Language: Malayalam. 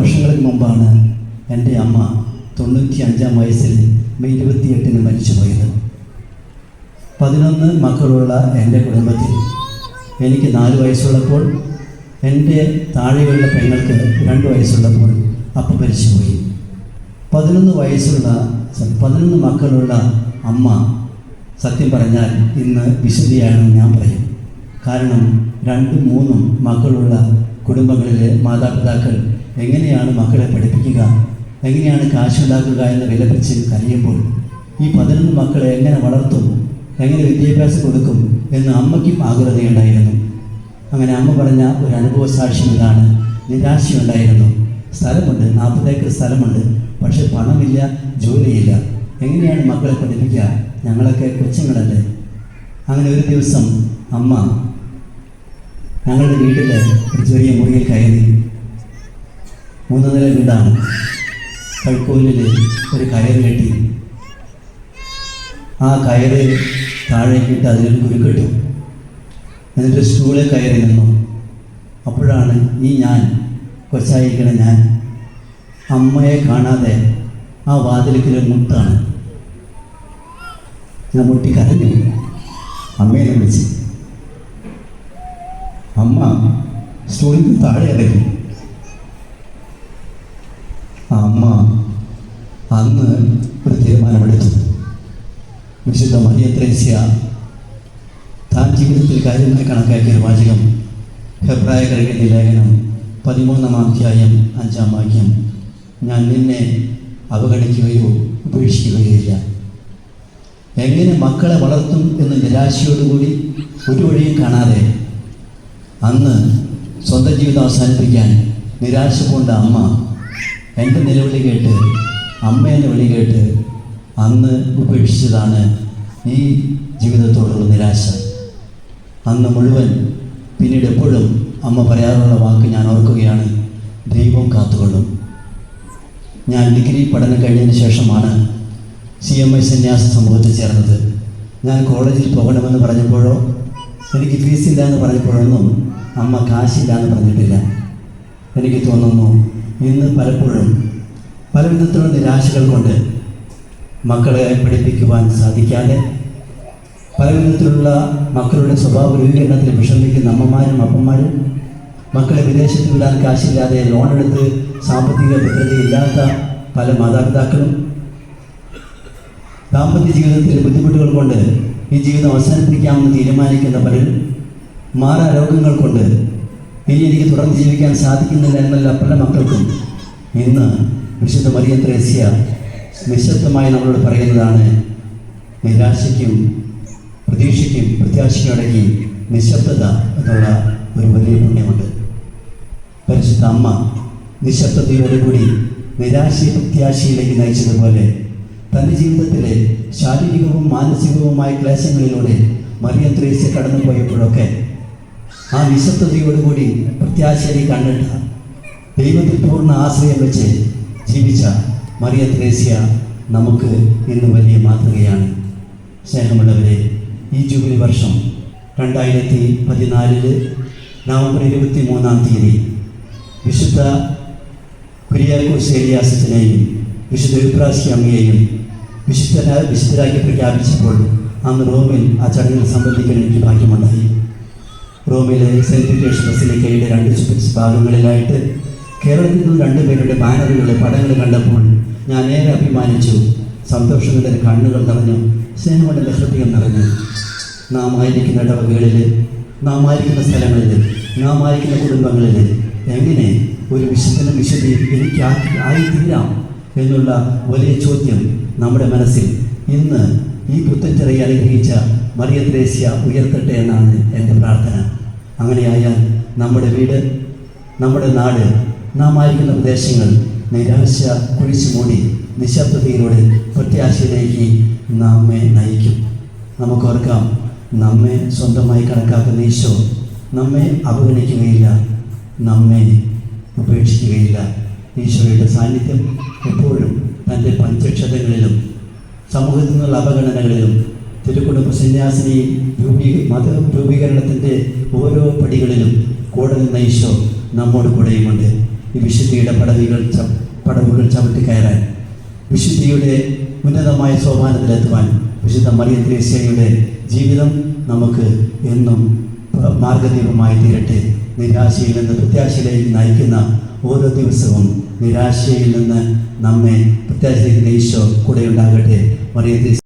വർഷങ്ങൾക്ക് മുമ്പാണ് എന്റെ അമ്മ തൊണ്ണൂറ്റി അഞ്ചാം വയസ്സിൽ മെയ് ഇരുപത്തിയെട്ടിന് മരിച്ചുപോയത്. പതിനൊന്ന് മക്കളുള്ള എന്റെ കുടുംബത്തിൽ എനിക്ക് നാല് വയസ്സുള്ളപ്പോൾ എന്റെ താഴെയുള്ള പെങ്ങൾക്ക് രണ്ട് വയസ്സുള്ളപ്പോൾ അപ്പ മരിച്ചുപോയി. പതിനൊന്ന് വയസ്സുള്ള പതിനൊന്ന് മക്കളുള്ള അമ്മ സത്യം പറഞ്ഞാൽ ഇന്ന് വിശുദ്ധിയാണെന്ന് ഞാൻ പറയും. കാരണം രണ്ടും മൂന്നും മക്കളുള്ള കുടുംബങ്ങളിലെ മാതാപിതാക്കൾ എങ്ങനെയാണ് മക്കളെ പഠിപ്പിക്കുക? എങ്ങനെയാണ് കാശുണ്ടാക്കുക എന്ന് വിലപിച്ച് കരയുമ്പോൾ ഈ പതിനൊന്ന് മക്കളെ എങ്ങനെ വളർത്തും? എങ്ങനെ വിദ്യാഭ്യാസം കൊടുക്കും എന്ന് അമ്മയ്ക്കും ആകുലതയുണ്ടായിരുന്നു അങ്ങനെ അമ്മ പറഞ്ഞ ഒരു അനുഭവ സാക്ഷ്യം ഇതാണ്. നിരാശയുണ്ടായിരുന്നു. സ്ഥലമുണ്ട് നാൽപ്പത് ഏക്കർ സ്ഥലമുണ്ട് പക്ഷെ പണമില്ല ജോലിയില്ല. എങ്ങനെയാണ് മക്കളെ പഠിപ്പിക്കുക? ഞങ്ങളൊക്കെ കൊച്ചുങ്ങളല്ലേ? അങ്ങനെ ഒരു ദിവസം അമ്മ ഞങ്ങളുടെ വീട്ടിൽ ഒരു ചെറിയ മുറിയിൽ കയറി മൂന്ന് നില വീടാണ്. കഴുക്കോലിൽ ഒരു കയർ കെട്ടി. ആ കയറ് താഴേക്കിട്ട് അതിലൊരു കുരുക്കെട്ടു. എന്നിട്ട് സ്റ്റൂളിൽ കയറി നിന്നു. അപ്പോഴാണ് ഈ ഞാൻ കൊച്ചായിരിക്കണ ഞാൻ അമ്മയെ കാണാതെ ആ വാതിലിക്കൽ മുട്ടാണ് ഞാൻ മുട്ടി കരഞ്ഞു. അമ്മയെ വിളിച്ച്. അമ്മ സ്റ്റൂളിൽ താഴെ ഇറങ്ങി. അമ്മ അന്ന് ഒരു തീരുമാനമെടുത്തു വിശുദ്ധ മരിയ ത്രേസ്യ താൻ ജീവിതത്തിൽ കാര്യമായി കണക്കാക്കിയ ഒരു വാചകം ഹെബ്രായ കഴിക്കുന്ന ലേഖനം പതിമൂന്നാം അധ്യായം അഞ്ചാം വാക്യം ഞാൻ നിന്നെ അവഗണിക്കുകയോ ഉപേക്ഷിക്കുകയോ ഇല്ല എങ്ങനെ മക്കളെ വളർത്തും എന്ന നിരാശയോടുകൂടി ഒരു വഴിയും കാണാതെ അന്ന് സ്വന്തം ജീവിതം അവസാനിപ്പിക്കാൻ നിരാശ കൊണ്ട അമ്മ എന്റെ നിലവിളി കേട്ട് അമ്മേന്റെ വിളി കേട്ട് അന്ന് ഉപേക്ഷിച്ചതാണ് ഈ ജീവിതത്തോടുള്ള നിരാശ. അന്ന് മുഴുവൻ പിന്നീട് എപ്പോഴും അമ്മ പറയാറുള്ള വാക്ക് ഞാൻ ഓർക്കുകയാണ് ദൈവം കാത്തുകൊള്ളും. ഞാൻ ഡിഗ്രി പഠനം കഴിഞ്ഞതിന് ശേഷമാണ് സി എം ഐ സന്യാസ സമൂഹത്തിൽ ചേർന്നത്. ഞാൻ കോളേജിൽ പോകണമെന്ന് പറഞ്ഞപ്പോഴോ എനിക്ക് ഫീസില്ല എന്ന് പറഞ്ഞപ്പോഴൊന്നും അമ്മ കാശില്ല എന്ന് പറഞ്ഞിട്ടില്ല. എനിക്ക് തോന്നുന്നു ഇന്ന് പലപ്പോഴും പല വിധത്തിലുള്ള നിരാശകൾ കൊണ്ട് മക്കളെ പഠിപ്പിക്കുവാൻ സാധിക്കാതെ പല വിധത്തിലുള്ള മക്കളുടെ സ്വഭാവ രൂപീകരണത്തിൽ വിഷമിക്കുന്ന അമ്മമാരും അപ്പന്മാരും മക്കളെ വിദേശത്ത് വിടാൻ കാശില്ലാതെ ലോണെടുത്ത് സാമ്പത്തിക ഭദ്രതയില്ലാത്ത പല മാതാപിതാക്കളും ദാമ്പത്യ ജീവിതത്തിൽ ബുദ്ധിമുട്ടുകൾ കൊണ്ട് ഈ ജീവിതം അവസാനിപ്പിക്കാമെന്ന് തീരുമാനിക്കുന്ന പലരും മാറാ രോഗങ്ങൾ കൊണ്ട് ഇനി എനിക്ക് തുടർന്ന് ജീവിക്കാൻ സാധിക്കുന്നില്ല എന്നല്ല പല മക്കൾക്കും ഇന്ന് വിശുദ്ധ മരിയ ത്രേസ്യ നിശബ്ദമായി നമ്മളോട് പറയുന്നതാണ് നിരാശയ്ക്കും പ്രതീക്ഷയ്ക്കും പ്രത്യാശയ്ക്കും ഇടയ്ക്ക് നിശബ്ദത എന്നുള്ള ഒരു വലിയ പുണ്യമുണ്ട്. പരിശുദ്ധ അമ്മ നിശബ്ദതയോടുകൂടി നിരാശയെ പ്രത്യാശയിലേക്ക് നയിച്ചതുപോലെ തന്റെ ജീവിതത്തിലെ ശാരീരികവും മാനസികവുമായ ക്ലേശങ്ങളിലൂടെ മറിയം ത്രേസ്യ കടന്നു പോയപ്പോഴൊക്കെ ആ വിശ്വത്വതയോടുകൂടി പ്രത്യാശയെ കണ്ടിട്ട് ദൈവത്തിൽ പൂർണ ആശ്രയം വെച്ച് ജീവിച്ച മറിയ ത്രേസ്യ നമുക്ക് ഇന്ന് വലിയ മാതൃകയാണ്. സ്നേഹമുള്ളവരെ ഈ ജൂബിലി വർഷം രണ്ടായിരത്തി പതിനാലിൽ നവംബർ ഇരുപത്തി മൂന്നാം തീയതി വിശുദ്ധ കുര്യാക്കോസ് ഏലിയാസത്തിനെയും വിശുദ്ധ വിപ്രാസി അമ്മയെയും വിശുദ്ധ വിശുദ്ധരാക്കി പ്രഖ്യാപിച്ചപ്പോൾ അന്ന് റോമിൽ ആ ചടങ്ങിൽ സംബന്ധിക്കാൻ എനിക്ക് ഭാഗ്യമുണ്ടായി. റോമിലെ സെന്റ് പീറ്റേഴ്സ് ബസിലിക്കയുടെ രണ്ട് ഭാഗങ്ങളിലായിട്ട് കേരളത്തിൽ നിന്നും രണ്ടുപേരുടെ ബാനറുകളുടെ പടങ്ങൾ കണ്ടപ്പോൾ ഞാൻ ഏറെ അഭിമാനിച്ചു. സന്തോഷങ്ങളുടെ കണ്ണുകൾ നിറഞ്ഞു. സ്നേഹങ്ങളുടെ ഹൃദയം നിറഞ്ഞു. നാം ആയിരിക്കുന്ന ഇടവകകളിൽ നാം ആയിരിക്കുന്ന സ്ഥലങ്ങളിൽ നാം ആയിരിക്കുന്ന കുടുംബങ്ങളിൽ എങ്ങനെ ഒരു വിശുദ്ധനും വിശുദ്ധിയും എനിക്ക് ആയിത്തീരാം എന്നുള്ള വലിയ ചോദ്യം നമ്മുടെ മനസ്സിൽ ഇന്ന് ഈ പുത്തൻചെറിയ അനുഗ്രഹിച്ച മറിയ ത്രേസ്യ ഉയർത്തട്ടെ എന്നാണ് എന്റെ പ്രാർത്ഥന. അങ്ങനെയായാൽ നമ്മുടെ വീട് നമ്മുടെ നാട് നാം ആയിരിക്കുന്ന പ്രദേശങ്ങൾ നിരാശ കുഴിച്ചു മൂടി നിശബ്ദതയിലൂടെ പ്രത്യാശയിലേക്ക് നമ്മെ നയിക്കും. നമുക്കോർക്കാം നമ്മെ സ്വന്തമായി കണക്കാക്കുന്ന ഈശോ നമ്മെ അവഗണിക്കുകയില്ല നമ്മെ ഉപേക്ഷിക്കുകയില്ല. ഈശോയുടെ സാന്നിധ്യം എപ്പോഴും തന്റെ പഞ്ചക്ഷതങ്ങളിലും സമൂഹത്തിൽ നിന്നുള്ള അവഗണനകളിലും തിരുക്കുടുംബ സന്യാസിനി രൂപീ മത രൂപീകരണത്തിന്റെ ഓരോ പടികളിലും കൂടെ നിന്ന ഈശോ നമ്മോട് കൂടെയുമുണ്ട്. ഈ വിശുദ്ധിയുടെ പടവികൾ ച- പടവുകൾ ചവിട്ടി കയറാൻ വിശുദ്ധിയുടെ ഉന്നതമായ സോപാനത്തിലെത്തുവാൻ വിശുദ്ധ മറിയ ത്രേസ്യയുടെ ജീവിതം നമുക്ക് എന്നും മാർഗദീപമായി തീരട്ടെ. നിരാശയിൽ നിന്ന് പ്രത്യാശയിലേക്ക് നയിക്കുന്ന ഓരോ ദിവസവും നിരാശയിൽ നിന്ന് നമ്മെ പ്രത്യാശയിലേക്ക് ഈശോ കൂടെ ഉണ്ടാകട്ടെ മറിയ